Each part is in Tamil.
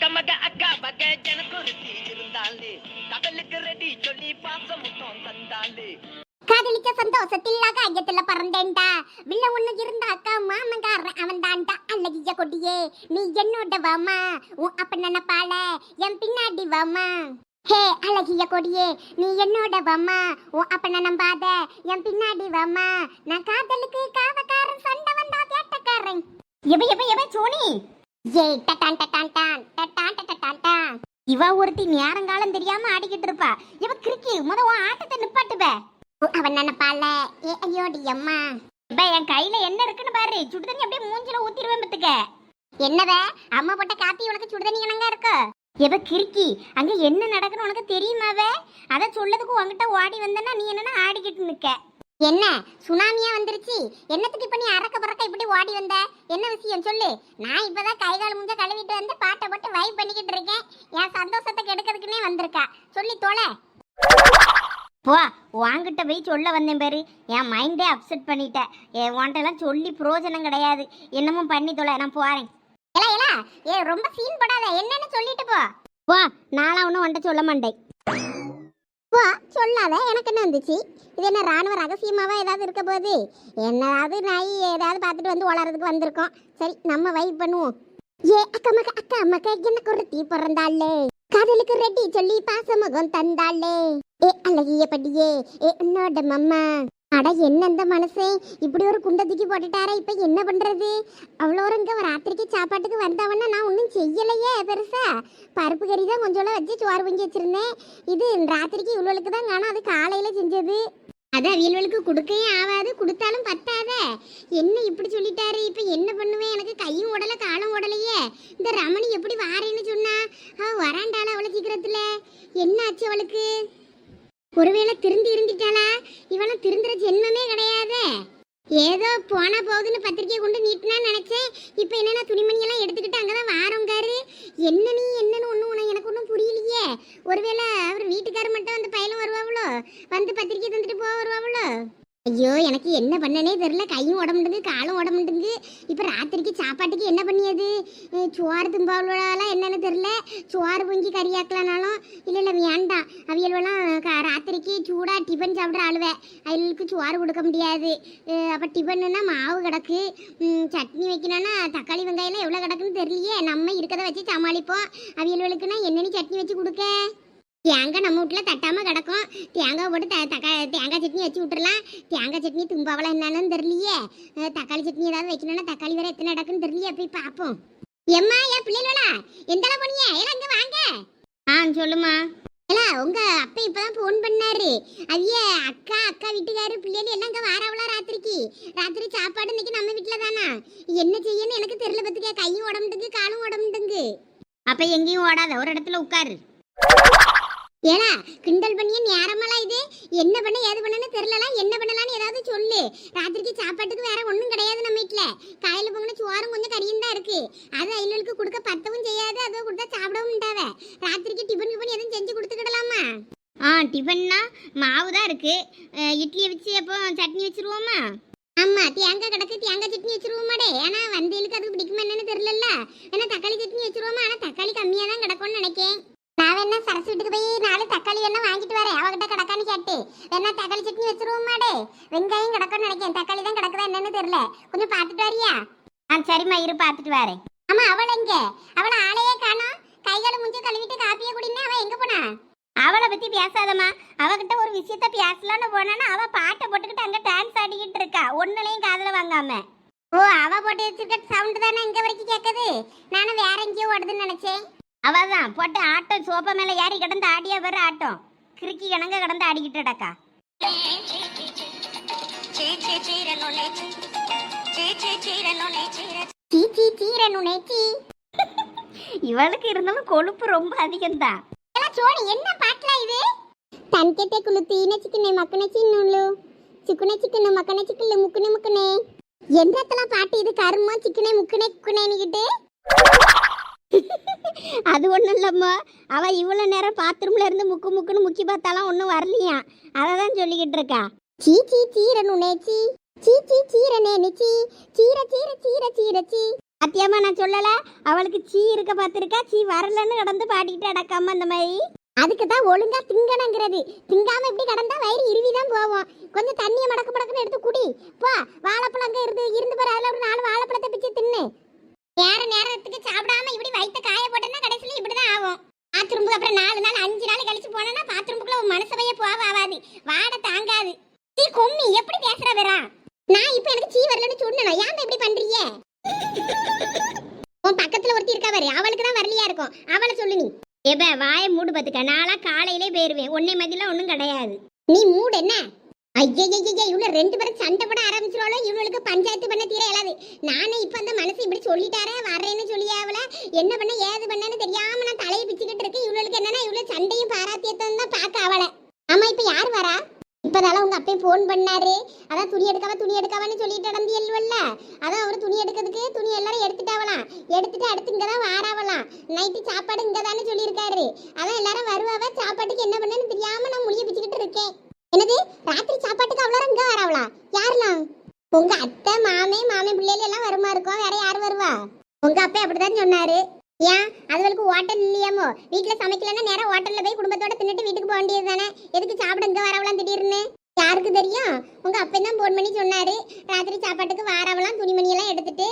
கமக அக்கா பக எனக்கு ஒரு தீ இருந்தாலே கடலுக்கு ரெடி சொல்லி பாசம் முத்தம் தந்தாலே காதலிக்க சந்தோஷத்தில் காயத்துல பறந்தேன்டா. வில்ல ஒண்ணு இருந்த அக்கா மாமங்காரன் அவன் தான்டா அழகிய கொடியே நீ என்னோட வாமா? உன் அப்ப நினைப்பாள என் பின்னாடி வாமா? ஹே அழகிய கொடியே நீ என்னோட வாமா? உன் அப்ப நம்பாத என் பின்னாடி வாமா? நான் காதலுக்கு காவக்காரன் சண்டை வந்தா கேட்டக்காரன் எப எப எப சோனி? ஏய் டட்டான் டட்டான் டான். டட்டான் டட்டான் டான். இவ ஒருத்தி நேரங்காலம் தெரியாம ஆடிக்கிட்டு இருப்பா. இவ கிறுக்கி முத உன் ஆட்டத்தை நிப்பாட்டுவ. அவன் நினைப்பால. ஏ ஐயோடி அம்மா. இப்ப என் கையில என்ன இருக்குன்னு பாரு. சுடுதண்ணி அப்படியே மூஞ்சில ஊத்திடுவேன் பத்துக்க. என்னவே? அம்மா போட்ட காப்பி உனக்கு சுடுதண்ணி கணங்கா இருக்கு? எவ கிறுக்கி அங்க என்ன நடக்குன்னு உனக்கு தெரியுமாவே? அதை சொல்லதுக்கு உன்கிட்ட ஓடி வந்தேன்னா நீ என்னன்னா ஆடிக்கிட்டு நிக்க. என்ன? சுனாமியா வந்துருச்சு? என்னத்துக்கு இப்ப நீ அறக்க பறக்க இப்படி ஓடி வந்த? என்ன விஷயம்? சொல்லு. நான் இப்பதான் கை கால் முஞ்ச கழுவிட்டு வந்து பாட்டை போட்டு வைப் பண்ணிக்கிட்டு இருக்கேன். என் சந்தோஷத்தை கெடுக்கிறதுக்குன்னே வந்திருக்கா. சொல்லி தோலை போ வாங்கிட்ட போய் சொல்ல வந்தேன் பாரு. என் மைண்டே அப்செட் பண்ணிட்டேன் என் உன்ட்டெல்லாம் சொல்லி பிரயோஜனம் கிடையாது. என்னமோ பண்ணி தொலை நான் போறேன். ஏலா ஏலா. ஏ ரொம்ப சீன் போடாத. என்னன்னு சொல்லிட்டு போ. போ நானும் ஒன்றும் உன்ட்ட சொல்ல மாட்டேன். போ சொல்லாத. எனக்கு என்ன வந்துச்சு? இது என்ன ராணுவ ரகசியமாவா ஏதாவது இருக்க போகுது? என்னதாவது நாய் ஏதாவது பார்த்துட்டு வந்து வளர்றதுக்கு வந்திருக்கோம். சரி நம்ம வைப் பண்ணுவோம். ஏ அக்கா மக்கா அக்கா மக்கா எனக்கு ஒரு தீ பிறந்தாளே? காதலுக்கு ரெட்டி சொல்லி பாசமுகம் தந்தாளே. ஏ அழகிய படியே. ஏ என்னோட மம்மா அட என்ன இந்த மனசே? இப்படி ஒரு குண்டை தூக்கி போட்டுட்டாரா இப்போ என்ன பண்ணுறது அவ்வளோ ஒரு ராத்திரிக்கு சாப்பாட்டுக்கு வந்தவன்னா நான் ஒன்றும் செய்யலையே பெருசா. பருப்பு கறி தான் கொஞ்சோட வச்சு சோறு பொங்கி வச்சிருந்தேன். இது ராத்திரிக்கு இவ்வளவுக்கு தான் காணும் அது காலையில் செஞ்சது. அதான் அவியல்களுக்கு கொடுக்கவே ஆகாது கொடுத்தாலும் பத்தாத. என்ன இப்படி சொல்லிட்டாரு? இப்போ என்ன பண்ணுவேன்? எனக்கு கையும் உடல காலும் உடலையே இந்த ரமணி எப்படி வாரேன்னு சொன்னா? அவள் வராண்டாளா அவ்வளோ சீக்கிரத்தில்? என்ன ஆச்சு அவளுக்கு? ஒருவேளை திருந்தி இருந்துட்டாளா? இவனை திருந்துற ஜென்மமே கிடையாது. ஏதோ போனா போகுதுன்னு பத்திரிக்கை கொண்டு நீட்டினான்னு நினைச்சேன். இப்போ என்னன்னா துணிமணி எல்லாம் எடுத்துக்கிட்டு அங்கதான் வாரோங்காரு என்ன நீ என்னன்னு ஒன்றும் உனக்கு எனக்கு ஒன்றும் புரியலையே. ஒருவேளை அவர் வீட்டுக்காரர் மட்டும் அந்த பையலும் வருவாங்களோ வந்து பத்திரிக்கை தந்துட்டு போக வருவாங்களோ ஐயோ எனக்கு என்ன பண்ணனே தெரியல. கையும் உடம்புண்டுங்க காலும் உடம்புண்டுங்க இப்போ ராத்திரிக்கு சாப்பாட்டுக்கு என்ன பண்ணியது? சோறு தும்பாவலாம் என்னன்னு தெரில சோறு பொங்கி கறியாக்கலனாலும் இல்லை இல்லை வேண்டாம். அவியல்வெல்லாம் ராத்திரிக்கு சூடாக டிஃபன் சாப்பிட்ற ஆளுவே. அவளுக்கு சோறு கொடுக்க முடியாது. அப்போ டிஃபனுன்னா மாவு கிடக்கு. சட்னி வைக்கணும்னா தக்காளி வெங்காயம்லாம் எவ்வளோ கிடக்குன்னு தெரியலையே. நம்ம இருக்கிறத வச்சு சமாளிப்போம். அவியல்வளுக்குன்னா என்னென்னு சட்னி வச்சு கொடுக்க. தேங்காய் நம்ம வீட்டில் தட்டாமல் கிடக்கும். தேங்காய் போட்டு த தக்கா தேங்காய் சட்னி வச்சு விட்டுறலாம். தேங்காய் சட்னி தும்பாவளம் என்னன்னு தெரியலையே. தக்காளி சட்னி ஏதாவது வைக்கணும்னா தக்காளி வேற எத்தனை நடக்குன்னு தெரியலையே. போய் பார்ப்போம். எம்மா என் பிள்ளைகளா எந்தளவு போனீங்க? எல்லாம் இங்கே வாங்க. ஆ சொல்லுமா ஏலா உங்க அப்பா இப்பதான் ஃபோன் பண்ணாரு. அவிய அக்கா அக்கா வீட்டுக்காரு பிள்ளைகள் எல்லாம் இங்க வாராவளா ராத்திரிக்கு. ராத்திரி சாப்பாடு இன்னைக்கு நம்ம வீட்டுல தானா? என்ன செய்யன்னு எனக்கு தெரியல பத்துக்க. கையும் உடம்புட்டுங்க காலும் உடம்புட்டுங்க. அப்ப எங்கேயும் ஓடாத. ஒரு இடத்துல உட்காரு. ஏடா கிண்டல் பண்ணிய நேரமெல்லாம் இது? என்ன பண்ண ஏது பண்ணனு தெரியலலாம் என்ன பண்ணலாம்னு ஏதாவது சொல்லு. ராத்திரிக்கு சாப்பாட்டுக்கு வேற ஒன்றும் கிடையாது நம்ம வீட்டில் காயில் பொங்கின சோறும் கொஞ்சம் கறியும் தான் இருக்கு. அது ஐநூறுக்கு கொடுக்க பத்தவும் செய்யாது அதை கொடுத்தா சாப்பிடவும் மாட்டாவ ராத்திரிக்கு டிஃபன் கிஃபன் எதுவும் செஞ்சு கொடுத்துக்கிடலாமா? ஆ டிஃபன்னா மாவு தான் இருக்கு இட்லியை இட்லி வச்சு அப்போ சட்னி வச்சிருவோமா? ஆமா தேங்காய் கிடக்கு தேங்காய் சட்னி வச்சிருவோமாடே. ஏன்னா வந்தேலுக்கு அது பிடிக்குமா என்னன்னு தெரியல ஏன்னா தக்காளி சட்னி வச்சிருவோமா? ஆனால் தக்காளி கம்மியாக தான் கிடக்கும்னு நினைக்கேன். நான் வேணா சரசு வீட்டுக்கு போய் நாலு தக்காளி வேணா வாங்கிட்டு வரேன். அவகிட்ட கிடக்கான்னு கேட்டு. வேணா தக்காளி சட்னி வச்சிருவோமாடே. வெங்காயம் கிடக்கும்னு நினைக்கேன் தக்காளி தான் கிடக்குதா என்னன்னு தெரியல. கொஞ்சம் பார்த்துட்டு வரியா? ஆ சரிம்மா இரு பார்த்துட்டு வரேன். ஆமா அவள் எங்க? அவளை ஆளையே காணோம். கைகால முஞ்சி கழுவிட்டு காப்பியை குடினா அவ எங்க போனா? அவளை பத்தி பேசாதம்மா. அவகிட்ட ஒரு விஷயத்த பேசலாம்னு போனானா அவ பாட்டை போட்டுக்கிட்டு அங்க டான்ஸ் ஆடிக்கிட்டு இருக்கா. ஒன்னுலையும் காதல வாங்காம. ஓ அவ போட்டு வச்சிருக்க சவுண்ட் தானே இங்க வரைக்கும் கேக்குது? நானும் வேற எங்கேயோ ஓடுதுன்னு நினைச்சேன். அவதான் போட்டு ஆட்டம் சோப்பா மேல ஏறி கிடந்து ஆடியா வர ஆட்டம் கிறுக்கி கணங்க கிடந்து ஆடிக்கிட்டடக்கா. சீ இவளுக்கு இருந்தாலும் கொழுப்பு ரொம்ப அதிகம்தான். சோனி என்ன பாட்டுல இது? தன்கெட்டே குளுத்தி சிக்கனே மக்கன சின்னுள்ளு சிக்குனே சிக்கனு மக்கனே சிக்கலு முக்குனே முக்குனே. என்றத்தெல்லாம் பாட்டு இது? கருமா சிக்கனே முக்குனே குக்குனேன்னு அது ஒன்றும் இல்லைம்மா. அவள் இவ்வளோ நேரம் பாத்ரூம்ல இருந்து முக்கு முக்குன்னு முக்கி பார்த்தாலாம் ஒன்றும் வரலையா? அதை தான் சொல்லிக்கிட்டு இருக்கா. சீ சீ சீரனு சீ. சீ சீ சீரனே நிச்சி சீர சீர சீர சீரச்சி சீ. நான் சொல்லலை? அவளுக்கு சீ இருக்க பார்த்துருக்கா? சீ வரலன்னு கடந்து பாடிக்கிட்டு அடக்காம அந்த மாதிரி. அதுக்கு தான் ஒழுங்கா திங்கணுங்கிறது. திங்காம இப்படி கடந்தா வயிறு இருவி தான் போவோம் கொஞ்சம் தண்ணியை மடக்கு மடக்குன்னு எடுத்து குடி. போ வாழைப்பழம் அங்க இருந்து இருந்து பாரு. அதுல ஒரு நாலு வாழைப்பழத்தை பிச்சு தின்னு நேர நேரத்துக்கு சாப்பிடாம இப்படி வயித்த காய போட்டேன்னா கடைசியில இப்படிதான் ஆகும் பாத்ரூமுக்கு அப்புறம் நாலு நாள் அஞ்சு நாள் கழிச்சு போனா பாத்ரூமுக்குள்ள உன் மனசவையே போக ஆகாது வாடை தாங்காது சீ கொம்மி எப்படி பேசுற வரா நான் இப்ப எனக்கு சீ வரலன்னு சொன்னேன் ஏன் இப்படி பண்றீங்க உன் பக்கத்துல ஒருத்தி இருக்கா பாரு அவளுக்கு தான் வரலையா இருக்கும் அவளை சொல்லு நீ எப்ப வாயை மூடு பத்துக்க நாளா காலையிலே போயிருவேன் உன்னை மதியில ஒண்ணும் கிடையாது நீ மூடு என்ன? ஐயய்யய்ய இவ்வளோ ரெண்டு பேரும் சண்டை போட ஆரம்பிச்சிருவாளோ? இவளுக்கு பஞ்சாயத்து பண்ண தீர இயலாது. நானே இப்ப அந்த மனசு இப்படி சொல்லிட்டாரே வரேன்னு சொல்லியா என்ன பண்ண ஏது பண்ணேன்னு தெரியாம நான் தலையை பிச்சுக்கிட்டு இருக்கேன். இவளுக்கு என்னன்னா இவ்வளோ சண்டையும் பாராத்தியத்தையும் தான் பார்க்க அவளை ஆமா இப்ப யார் வரா? இப்பதால உங்க அப்பையும் ஃபோன் பண்ணாரு. அதான் துணி எடுக்காம துணி எடுக்காமன்னு சொல்லிட்டு நடந்து எல்வல்ல அதான் அவர் துணி எடுக்கிறதுக்கு துணி எல்லாரும் எடுத்துட்டாவலாம். எடுத்துட்டு அடுத்து இங்கே தான் வாராவலாம். நைட்டு சாப்பாடு இங்கே தானே சொல்லியிருக்காரு. அதான் எல்லாரும் வருவாவ? சாப்பாட்டுக்கு என்ன பண்ணேன்னு தெரியாம நான் முடிய பிச்சுக்கிட்டு இருக்கேன். ராத்திரி சாப்பாட்டுக்கு அவ்வளோ இங்க வரவளா? யாரெல்லாம்? உங்க அத்தை மாமே மாமே பிள்ளைகள் எல்லாம் வருமா இருக்கும்? வேற யார் வருவா? உங்க அப்பா அப்படிதான் சொன்னாரு. ஏன்? அதுகளுக்கு ஹோட்டல் இல்லையாமோ? வீட்டுல சமைக்கலன்னா நேரம் ஹோட்டல்ல போய் குடும்பத்தோட தின்னுட்டு வீட்டுக்கு போக வேண்டியது தானே? எதுக்கு சாப்பிட இங்க வரவலாம் திடீர்னு? யாருக்கு தெரியும்? உங்க அப்பா தான் போன் பண்ணி சொன்னாரு. ராத்திரி சாப்பாட்டுக்கு வாரவலாம் துணிமணி எல்லாம் எடுத்துட்டு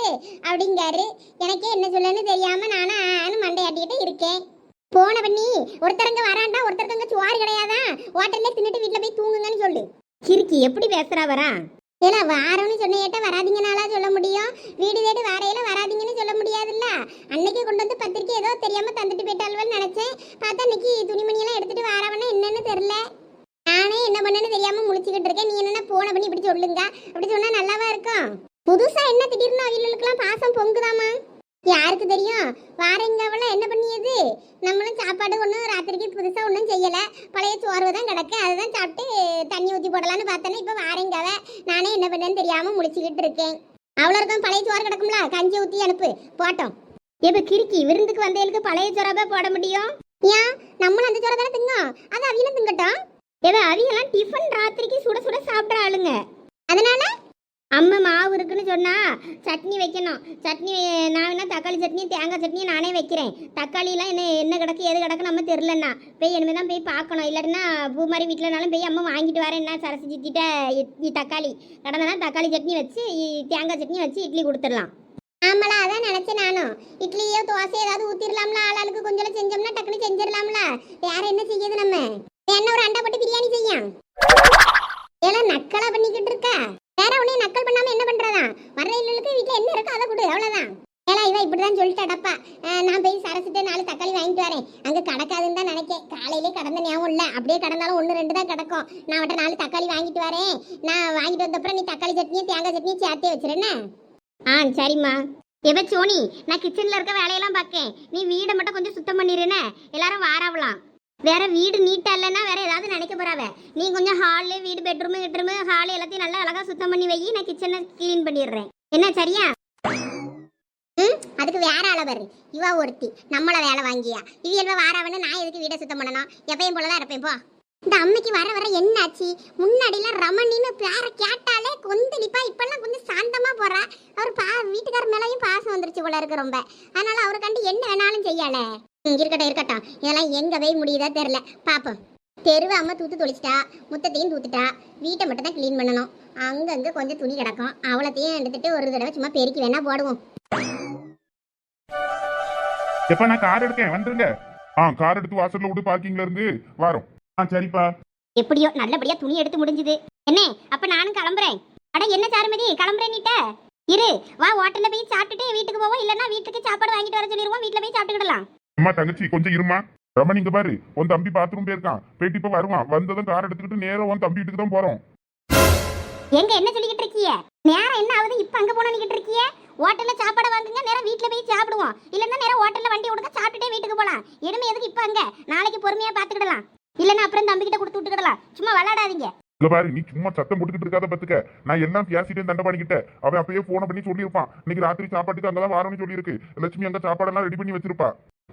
அப்படிங்காரு. எனக்கே என்ன சொல்லன்னு தெரியாம நானும் ஆன்னு மண்டையாட்டிக்கிட்டு இருக்கேன். போன பண்ணி ஒருத்தரங்க வராண்டா ஒருத்தருக்கங்க சுவாரி கிடையாதான் ஹோட்டல்ல தின்னுட்டு வீட்டுல போய் தூங்குங்கன்னு சொல்லு. கிறுக்கி எப்படி பேசுறா வரா? ஏன்னா வாரம்னு சொன்னிட்ட வராதீங்கனாலா சொல்ல முடியும். வீடு தேடி வாரையில வராதீங்கன்னு சொல்ல முடியாதுல்ல? அன்னைக்கு கொண்டு வந்து பத்திரிக்கை ஏதோ தெரியாம தந்துட்டு போயிட்டாள்வன்னு நினைச்சேன். பார்த்தா இன்னைக்கு துணிமணி எல்லாம் எடுத்துட்டு வாரவனா என்னன்னு தெரியல. நானே என்ன பண்ணேன்னு தெரியாம முழிச்சுக்கிட்டு இருக்கேன். நீ என்ன போன பண்ணி இப்படி சொல்லுங்க. அப்படி சொன்னா நல்லாவா இருக்கும்? புதுசா என்ன திடீர்னு அவங்களுக்குலாம் பாசம் பொங்குதாமா? யாருக்கு தெரியும்? வாரங்கவள என்ன பண்ணியது? நம்மளும் சாப்பாடு ஒன்றும் ராத்திரிக்கு புதுசாக ஒன்றும் செய்யலை. பழைய சோறு தான் கிடக்கு. அதுதான் சாப்பிட்டு தண்ணி ஊற்றி போடலான்னு பார்த்தேன்னா இப்போ வாரங்காவ. நானே என்ன பண்ணேன்னு தெரியாமல் முடிச்சுக்கிட்டு இருக்கேன். அவ்வளோ இருக்கும். பழைய சோறு கிடக்கும்ல கஞ்சி ஊற்றி அனுப்பு. போட்டோம். இப்போ கிறுக்கி விருந்துக்கு வந்தவங்களுக்கு பழைய சோறாவே போட முடியும்? ஏன்? நம்மளும் அந்த சோறை தானே திங்கும் அது அவியலும் திங்கட்டும். ஏதோ அவியெல்லாம் டிஃபன் ராத்திரிக்கு சுட சுட சாப்பிட்ற ஆளுங்க. அதனால அம்மா மாவு இருக்குன்னு சொன்னால் சட்னி வைக்கணும். சட்னி நான் வேணா தக்காளி சட்னி தேங்காய் சட்னி நானே வைக்கிறேன். தக்காளிலாம் என்ன என்ன கிடக்கு எது கிடக்கு நம்ம தெரிலண்ணா போய் இனிமேல் தான் போய் பார்க்கணும். இல்லைன்னா பூ மாதிரி வீட்டிலனாலும் போய் அம்மா வாங்கிட்டு வரேன் என்ன சரசு சித்திட்ட தக்காளி. கடந்தனா தக்காளி சட்னி வச்சு தேங்காய் சட்னி வச்சு இட்லி கொடுத்துடலாம். ஆமாம்ல அதான் நினச்சேன் நானும் இட்லியோ தோசை ஏதாவது ஊற்றிடலாம்ல ஆளாளுக்கு கொஞ்சம் செஞ்சோம்னா டக்குன்னு செஞ்சிடலாம்ல. வேற என்ன செய்யுது நம்ம? என்ன ஒரு அண்டா போட்டு பிரியாணி செய்யும்? ஏன்னா நக்கலா பண்ணிக்கிட்டு இருக்கா? வேற உன்னை நக்கல் பண்ணாம என்ன பண்றதா? வர்றவங்களுக்கு வீட்ல என்ன இருக்கோ அதை கொடு அவ்வளவுதான். ஏலா இவ இப்படிதான் சொல்லிட்டாடப்பா நான் போய் சரசிட்டு நாலு தக்காளி வாங்கிட்டு வரேன். அங்க கடக்காதுன்னு தான் நினைக்கேன். காலையிலே கடந்த ஞாபகம் இல்ல. அப்படியே கடந்தாலும் ஒன்று ரெண்டு தான் கிடக்கும். நான் அவட்ட நாலு தக்காளி வாங்கிட்டு வரேன். நான் வாங்கிட்டு வந்தப்புறம் நீ தக்காளி சட்னியும் தேங்காய் சட்னியும் சேர்த்தே வச்சிருஎன்ன ஆ சரிம்மா. எவ சோனி? நான் கிச்சன்ல இருக்க வேலையெல்லாம் பார்க்கேன் நீ வீடை மட்டும் கொஞ்சம் சுத்தம் பண்ணிருனே எல்லாரும் வாராவலாம். வேற வீடு நீட்டா இல்லைன்னா வேற ஏதாவது நினைக்க போறாவ. நீ கொஞ்சம் ஹாலு வீடு பெட்ரூமு கிட்ரூமு ஹாலு எல்லாத்தையும் நல்லா அழகா சுத்தம் பண்ணி வை. நான் கிச்சனை க்ளீன் பண்ணிடுறேன். என்ன சரியா? ம் அதுக்கு வேற அளவர் இவா ஒருத்தி. நம்மள வேலை வாங்கியா. இவ வாராவன்னு நான் எதுக்கு வீடை சுத்தம் பண்ணணும்? எப்பயும் போலதான் இருப்பேன் போ. இந்த அம்மைக்கு வர வர என்னாச்சு? முன்னாடிலாம் ரமணின்னு பேர கேட்டாலே கொந்தளிப்பா இப்பெல்லாம் கொஞ்சம் சாந்தமா போறா. அவர் பா வீட்டுக்காரர் மேலேயும் பாசம் வந்துருச்சு போல இருக்கு ரொம்ப. அதனால அவரை கண்டு என்ன வேணாலும் செய்யால இருக்கட்டும் இருக்கட்டும். இதெல்லாம் எங்க போய் முடியுதா தெரியல. பாப்போம். தெருவை அம்மா தூத்து தொளிச்சிட்டா முத்தத்தையும் தூத்துட்டா வீட்டை மட்டும் தான் க்ளீன் பண்ணணும். அங்கங்க கொஞ்சம் துணி கிடக்கும். அவ்வளோத்தையும் எடுத்துட்டு ஒரு தடவை சும்மா பெருக்கி வேணா போடுவோம். எப்ப நான் கார் எடுக்கேன். வந்துருங்க. ஆ கார் எடுத்து வாசல்ல விட்டு பார்க்கிங்ல இருந்து. வரோம். ஆ சரிப்பா. எப்படியோ நல்லபடியா துணி எடுத்து முடிஞ்சது. என்ன அப்ப நானும் கிளம்புறேன். அட என்ன சாருமதி? கிளம்புறேன் நீட்ட. இரு வா ஹோட்டல்ல போய் சாப்பிட்டுட்டு வீட்டுக்கு போவோம். இல்லன்னா வீட்டுக்கு சாப்பாடு வாங்கிட்டு வர சொல்லிடுவோம். வீட்டுல போய் சாப்பிட்டுக்கிடலாம். அம்மா தங்கச்சி கொஞ்சம் இருமா ரமணி இங்க பாரு. உன் தம்பி பாத்ரூம் போயிருக்கான் போயிட்டு இப்ப வருவான். வந்ததும் கார் எடுத்துக்கிட்டு நேரா உன் தம்பி வீட்டுக்கு தான் போறோம். எங்க என்ன சொல்லிக்கிட்டு இருக்கீங்க? நேரம் என்ன ஆகுது? இப்ப அங்க போனிக்கிட்டு இருக்கீங்க? ஹோட்டல்ல சாப்பாடு வாங்குங்க. நேரம் வீட்டுல போய் சாப்பிடுவோம். இல்லன்னா நேரம் ஹோட்டல்ல வண்டி விடுங்க சாப்பிட்டுட்டே வீட்டுக்கு போலாம். இனிமே எதுக்கு இப்ப அங்க? நாளைக்கு பொறுமையா பாத்துக்கிடலாம். இல்லன்னா அப்புறம் தம்பி கிட்ட கொடுத்து விட்டுக்கிடலாம். சும்மா விளையாடாதீங்க. இங்க பாரு நீ சும்மா சத்தம் போட்டுக்கிட்டு இருக்காத பத்துக்க. நான் எல்லாம் பேசிட்டே தண்டை பண்ணிக்கிட்ட அவன் அப்பயே போன பண்ணி சொல்லியிருப்பான். இன்னைக்கு ராத்திரி சாப்பாட்டுக்கு அங்கதான் வாரம்னு சொல்லியிருக்கு. லட்சுமி அங்க சாப்பாடெல்லாம் ரெடி பண்ணி வச்சிருப்பா.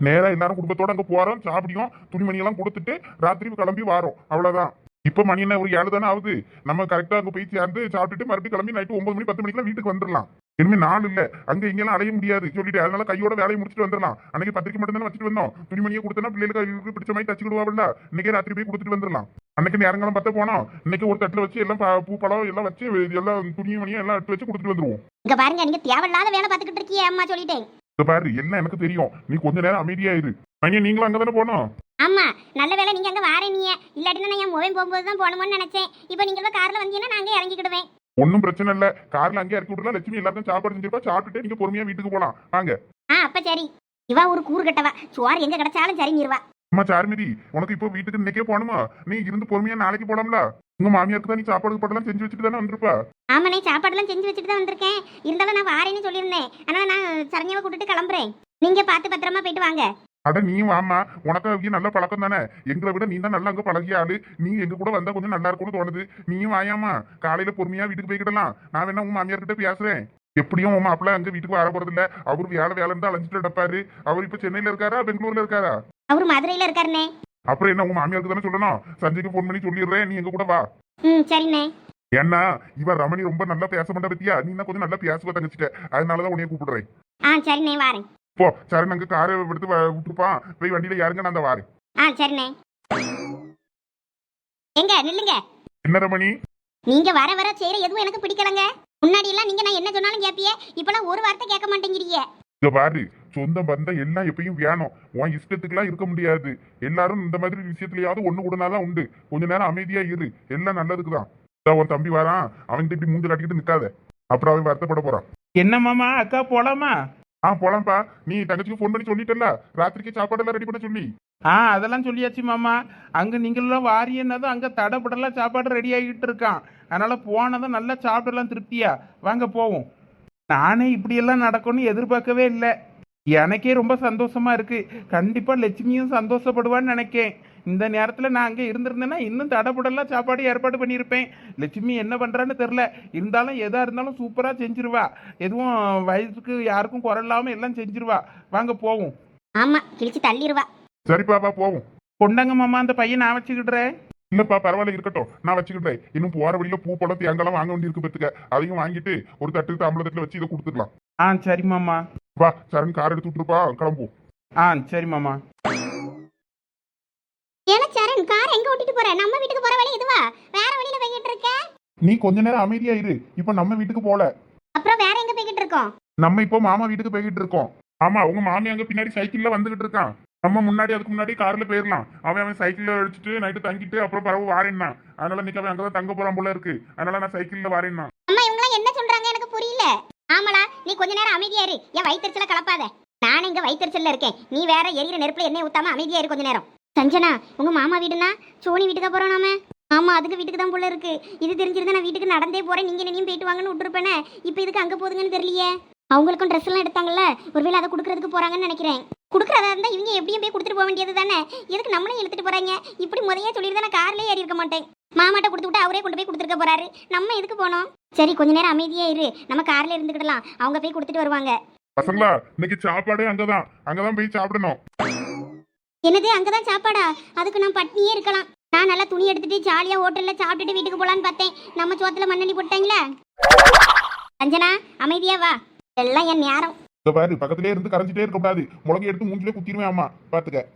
நேரா எல்லாரும் குடும்பத்தோட அங்க போறோம் சாப்பிடியும் துணிமணி எல்லாம் கொடுத்துட்டு ராத்திரி கிளம்பி வாரோம். அவ்வளவுதான். இப்ப மணி என்ன ஒரு ஏழு தானே ஆகுது. நம்ம கரெக்டா அங்க போய் சேர்ந்து சாப்பிட்டுட்டு மறுபடியும் கிளம்பி நைட்டு ஒன்பது மணி பத்து மணிக்கெல்லாம் வீட்டுக்கு வந்துடலாம். இனிமே நாள் இல்ல. அங்க இங்கெல்லாம் அலைய முடியாது. சொல்லிட்டு அதனால கையோட வேலையை முடிச்சுட்டு வந்துடலாம். அன்னைக்கு பத்திரிக்கை மட்டும் தானே வச்சுட்டு வந்தோம். துணிமணியை கொடுத்தனா பிள்ளைகளுக்கு பிடிச்ச மாதிரி தச்சுக்கிடுவாங்கல்ல இன்னைக்கே ராத்திரி போய் கொடுத்துட்டு வந்துடலாம். அன்னைக்கு நேரங்களும் பார்த்து போனோம். இன்னைக்கு ஒரு தட்டுல வச்சு எல்லாம் பூ பழம் எல்லாம் வச்சு எல்லாம் துணி மணியும் எல்லாம் எடுத்து வச்சு கொடுத்துட்டு வந்துருவோம். இங்க பாருங்க நீங்க தேவையில்லாத வேலை பார்த்துக்கிட்டு இருக்கீங்க அம்மா சொல்லிட்டேன். பாரு எல்லாம் எனக்கு தெரியும். நீ கொஞ்ச நேரம் அமைதியா இரு. மணியா நீங்களும் அங்க தானே போனோம் ஆமா நல்ல வேலை நீங்க அங்க வாரே நீ இல்லாட்டினா நான் என் மொபைல் போகும்போது தான் போகணும்னு நினைச்சேன். இப்போ நீங்க கார்ல வந்தீங்கன்னா நான் அங்கே இறங்கிக்கிடுவேன். ஒன்றும் பிரச்சனை இல்ல. கார்ல அங்கே இறக்கி விடலாம் லட்சுமி எல்லாருக்கும் சாப்பாடு செஞ்சிருப்பா. சாப்பிட்டுட்டு நீங்க பொறுமையா வீட்டுக்கு போலாம். வாங்க. ஆ அப்ப சரி. இவா ஒரு கூறு கட்டவா. சோறு எங்க கிடைச்சாலும் சரி நீர்வா அம்மா சாருமதி உனக்கு இப்போ வீட்டுக்கு இன்னைக்கே போகணுமா? நீ இருந்து பொறுமையா நாளைக்கு போலாம்ல? உங்க மாமியாருக்கு தான் நீ சாப்பாடு போட்டெல்லாம் செஞ்சு வச்சுட்டு தானே வந்திருப்பா? ஆமாண்ணே சாப்பாடுலாம் செஞ்சு வச்சுட்டு தான் வந்திருக்கேன். இருந்தாலும் நான் வாரேன்னு சொல்லியிருந்தேன். ஆனா நான் சரண்யாவை கூட்டிட்டு கிளம்புறேன். நீங்க பார்த்து பத்திரமா போயிட்டு வாங்க. அட நீ வாமா உனக்கு அவங்க நல்ல பழக்கம் தானே? எங்களை விட நீ தான் நல்லா அங்க பழகிய ஆளு. நீ எங்க கூட வந்தா கொஞ்சம் நல்லா இருக்கும்னு தோணுது. நீயும் வாயாமா காலையில பொறுமையா வீட்டுக்கு போய்க்கிடலாம் நான் வேணா உங்க மாமியார் கிட்ட பேசுறேன். எப்படியும் உன் மாப்பிள்ள அங்க வீட்டுக்கு வர போறது இல்ல. அவரு வேலை வேலைன்னு தான் அலைஞ்சிட்டு நடப்பாரு அவர் இப்ப சென்னையில இருக்காரா பெங்களூர்ல இருக்காரா? அவர் மதுரையில இருக்காருண்ணே. அப்புறம் என்ன உங்க மாமியாருக்கு தானே சொல்லணும்? சஞ்சய்க்கு ஃபோன் பண்ணி சொல்லிடுறேன். நீ எங்க கூட வா. ம் சரிண்ணே. ஏன்னா இவ ரமணி ரொம்ப நல்லா பேச மாட்டா பத்தியா? நீ தான் கொஞ்சம் நல்லா பேசுவ தங்கச்சிட்ட. அதனாலதான் உன்னைய கூப்பிடுறேன். ஆ சரிண்ணே வாரேன். போ சரண் அங்க காரை எடுத்து வ- விட்டுருப்பான் போய் வண்டியில யாருங்க நான் அந்த வாரேன். ஆ சரிண்ணே. எங்க நில்லுங்க. என்ன ரமணி? நீங்க வர வர செய்யற எதுவும் எனக்கு பிடிக்கலங்க. முன்னாடி எல்லாம் நீங்க நான் என்ன சொன்னாலும் கேப்பியே. இப்பெல்லாம் ஒரு வார்த்தை கேட்க மாட்டேங்கிறீங்க. இங்க பாரு சொந்த பந்தம் எல்லாம் எப்பயும் வேணும். உன் இஷ்டத்துக்குலாம் இருக்க முடியாது. எல்லாரும் இந்த மாதிரி விஷயத்துலயாவது ஒண்ணு கூடனாதான் உண்டு. கொஞ்ச நேரம் அமைதியா இரு. எல்லாம் நல்லதுக்கு தான். உன் தம்பி வரான். அவன்கிட்ட இப்படி மூஞ்ச காட்டிக்கிட்டு நிக்காத. அப்புறம் அவன் வருத்தப்பட போறான். என்ன மாமா அக்கா போலாமா? ஆ போலாம்ப்பா. நீ தங்கச்சிக்கு ஃபோன் பண்ணி சொல்லிட்டல ராத்திரிக்கு சாப்பாடு எல்லாம் ரெடி பண்ண சொல்லி. ஆ அதெல்லாம் சொல்லியாச்சு மாமா. அங்கே நீங்களாம் வாரியன்னதும் அங்கே தடப்படலாம் சாப்பாடு ரெடி ஆகிட்டு இருக்கான். அதனால் போனதும் நல்லா சாப்பிடலாம் திருப்தியா. வாங்க போவோம். நானே இப்படியெல்லாம் நடக்கும்னு எதிர்பார்க்கவே இல்லை. எனக்கே ரொம்ப சந்தோஷமா இருக்கு. கண்டிப்பாக லட்சுமியும் சந்தோஷப்படுவான்னு நினைக்கேன். இந்த நேரத்தில் நான் அங்கே இருந்திருந்தேன்னா இன்னும் தடப்படலாம் சாப்பாடு ஏற்பாடு பண்ணியிருப்பேன். லட்சுமி என்ன பண்ணுறான்னு தெரில இருந்தாலும் எதாக இருந்தாலும் சூப்பராக செஞ்சிருவா. எதுவும் வயசுக்கு யாருக்கும் குரலாமல் எல்லாம் செஞ்சிருவா. வாங்க போவோம். ஆமா கிழிச்சு தள்ளிடுவா சரிப்பாப்பா போவோம். கொண்டாங்க மாமா அந்த பையன் நான் வச்சுக்கிடுறேன். இல்லப்பா பரவாயில்ல இருக்கட்டும். நான் வச்சுக்கிட்டேன் இன்னும் போற வழியில பூ பழம் தேங்காய்லாம் வாங்க வேண்டியிருக்கு பத்துக்க. அதையும் வாங்கிட்டு ஒரு தட்டு தாம்பளத்துல வச்சு இதை கொடுத்துக்கலாம் ஆ சரி மாமா. வா சரண் கார் எடுத்து விட்டுருப்பா கிளம்புவோம் ஆ சரி மாமா. ஏன்னா சரண்? கார் எங்க ஓட்டிட்டு போற? நம்ம வீட்டுக்கு போற வழி இதுவா? வேற வழியில போய்கிட்டு இருக்க? நீ கொஞ்ச நேரம் அமைதியா இரு. இப்ப நம்ம வீட்டுக்கு போல. அப்புறம் வேற எங்க போய்கிட்டு இருக்கோம்? நம்ம இப்போ மாமா வீட்டுக்கு போய்கிட்டு இருக்கோம். ஆமா உங்க மாமி அங்க பின்னாடி சைக்கிள்ல வந்துகிட்டு இருக்கான். நம்ம முன்னாடி அதுக்கு முன்னாடி கார்ல போயிடலாம் அவன் அவன் சைக்கிள்ல அடிச்சுட்டு நைட்டு தங்கிட்டு அப்புறம் பரவ வாரேன்னா. அதனால இன்னைக்கு அவன் அங்கதான் தங்க போறான் போல இருக்கு. அதனால நான் சைக்கிள்ல வாரேன்னா. அம்மா இவங்க என்ன சொல்றாங்க? எனக்கு புரியல. ஆமாடா நீ கொஞ்ச நேரம் அமைதியா இரு. என் வயிற்றுச்சல கலப்பாத. நானும் இங்க வயிற்றுச்சல்ல இருக்கேன். நீ வேற எரியிற நெருப்புல என்ன ஊத்தாம அமைதியா இரு கொஞ்ச நேரம். சஞ்சனா உங்க மாமா வீடுனா சோனி வீட்டுக்கு போறோம் நாம. ஆமா அதுக்கு வீட்டுக்கு தான் போல இருக்கு. இது தெரிஞ்சிருந்தா நான் வீட்டுக்கு நடந்தே போறேன். நீங்க என்னையும் போயிட்டு வாங்கன்னு விட்டுருப்பேனே. இப்போ இதுக்கு அங்க போதுங்கன்னு தெரியலையே. அவங்களுக்கும் ட்ரெஸ் எல்லாம் எடுத்தாங்கல்ல. ஒருவேளை அதை கொடுக்கறதுக்கு போறாங்கன்னு நினைக்கிறேன். கொடுக்கறதா இருந்தா இவங்க எப்படியும் போய் கொடுத்துட்டு போக வேண்டியது தானே? எதுக்கு நம்மளையும் இழுத்துட்டு போறாங்க? இப்படி முதையே சொல்லியிருந்தா நான் கார்லயே ஏறி இருக்க மாட்டேன். மாமாட்ட கொடுத்து விட்டு அவரே கொண்டு போய் கொடுத்துருக்க போறாரு. நம்ம எதுக்கு போனோம்? சரி கொஞ்ச நேரம் அமைதியா இரு. நம்ம கார்ல இருந்துக்கிடலாம் அவங்க போய் கொடுத்துட்டு வருவாங்க. பசங்களா இன்னைக்கு சாப்பாடே அங்கதான். அங்கதான் போய் சாப்பிடணும். என்னது அங்கதான் சாப்பாடா? அதுக்கு நான் பட்னியே இருக்கலாம். நான் நல்லா துணி எடுத்துட்டு ஜாலியா ஹோட்டல்ல சாப்பிட்டுட்டு வீட்டுக்கு போலான்னு பார்த்தேன். நம்ம சோத்துல மண்ணெண்ணி போட்டாங்களா அஞ்சனா அமைதியா வா. எல்லாம் என் நேரம். இந்த பாரு பக்கத்திலே இருந்து கரைஞ்சிட்டே இருக்க கூடாது. எடுத்து மூஞ்சிலே குத்திடுவேன் அம்மா. பாத்துக்க.